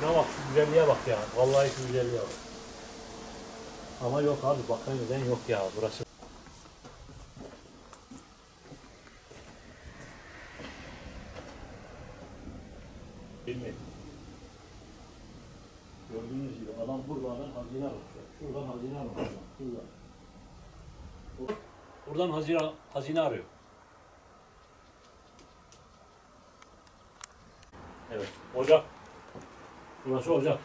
Şuna bak şu güzelliğe bak ya. Vallahi şu güzelliğe bak. Ama yok abi bakayım neden yok ya burası. Bilmiyorum. Gördüğünüz gibi adam buradan hazine arıyor. Şuradan hazine arıyor. Şuradan. Buradan hazine, hazine arıyor. Evet. Ocak. Burası ocak.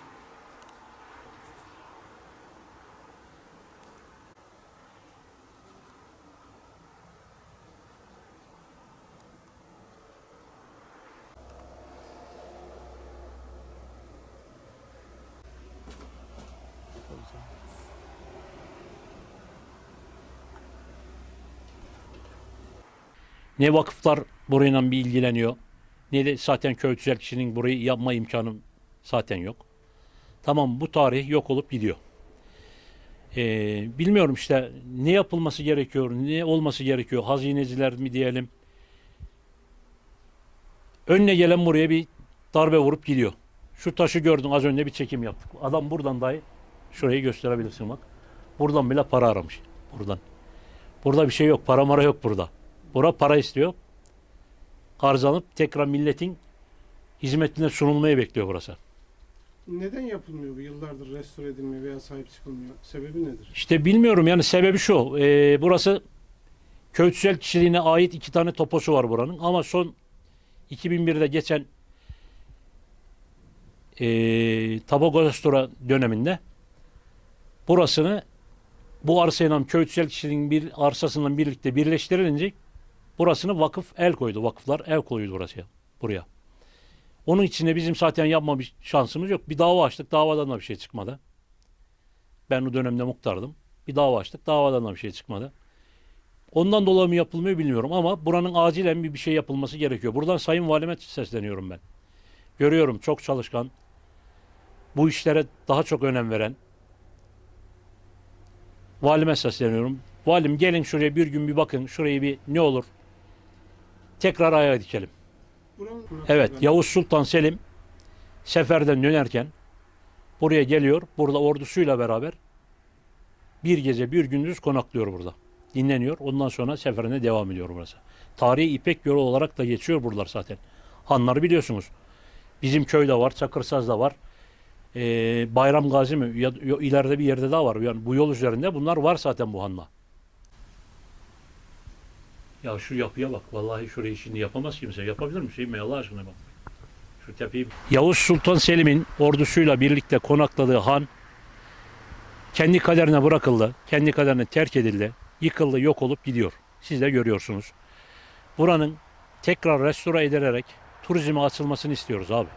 Ne vakıflar burayla bir ilgileniyor. Ne de zaten köy tüzel kişinin burayı yapma imkanı zaten yok. Tamam bu tarih yok olup gidiyor. Ee, bilmiyorum işte ne yapılması gerekiyor, ne olması gerekiyor. Hazineciler mi diyelim. Önüne gelen buraya bir darbe vurup gidiyor. Şu taşı gördün az önce bir çekim yaptık. Adam buradan dahi şurayı gösterebilirsin bak. Buradan bile para aramış. Buradan. Burada bir şey yok. Para mara yok burada. Bura para istiyor. Harcanıp tekrar milletin hizmetine sunulmayı bekliyor burası. Neden yapılmıyor bu? Yıllardır restore edilmiyor veya sahip çıkılmıyor. Sebebi nedir? İşte bilmiyorum yani sebebi şu. e, burası köytüsel kişiliğine ait iki tane toposu var buranın. Ama son 2001'de geçen e, Tabagostora döneminde burasını bu arsayla köytüsel kişiliğin bir arsasından birlikte birleştirilince burasını vakıf el koydu. Vakıflar el koydu burası buraya. Onun içinde bizim zaten yapma bir şansımız yok. Bir dava açtık. Davadan da bir şey çıkmadı. Ben o dönemde muhtardım. Bir dava açtık. Davadan da bir şey çıkmadı. Ondan dolayı mı yapılmıyor bilmiyorum ama buranın acilen bir, bir şey yapılması gerekiyor. Buradan Sayın Valime sesleniyorum ben. Görüyorum çok çalışkan, bu işlere daha çok önem veren. Valime sesleniyorum. Valim gelin şuraya bir gün bir bakın. Şurayı bir ne olur. Tekrar ayağa dikelim. Evet Yavuz Sultan Selim seferden dönerken buraya geliyor. Burada ordusuyla beraber bir gece bir gündüz konaklıyor burada. Dinleniyor. Ondan sonra seferine devam ediyor burası. Tarihi İpek yolu olarak da geçiyor buralar zaten. Hanları biliyorsunuz. Bizim köyde var, Çakırsaz'da var. Ee, Bayram Gazi mi? Ya, ileride bir yerde daha var. Yani bu yol üzerinde bunlar var zaten bu hanla. Ya şu yapıya bak. Vallahi şurayı şimdi yapamaz kimse. Yapabilir mi Hüseyin Bey Allah aşkına bak. Şu tepeyi... Yavuz Sultan Selim'in ordusuyla birlikte konakladığı han kendi kaderine bırakıldı. Kendi kaderine terk edildi. Yıkıldı, yok olup gidiyor. Siz de görüyorsunuz. Buranın tekrar restore edilerek turizme açılmasını istiyoruz abi.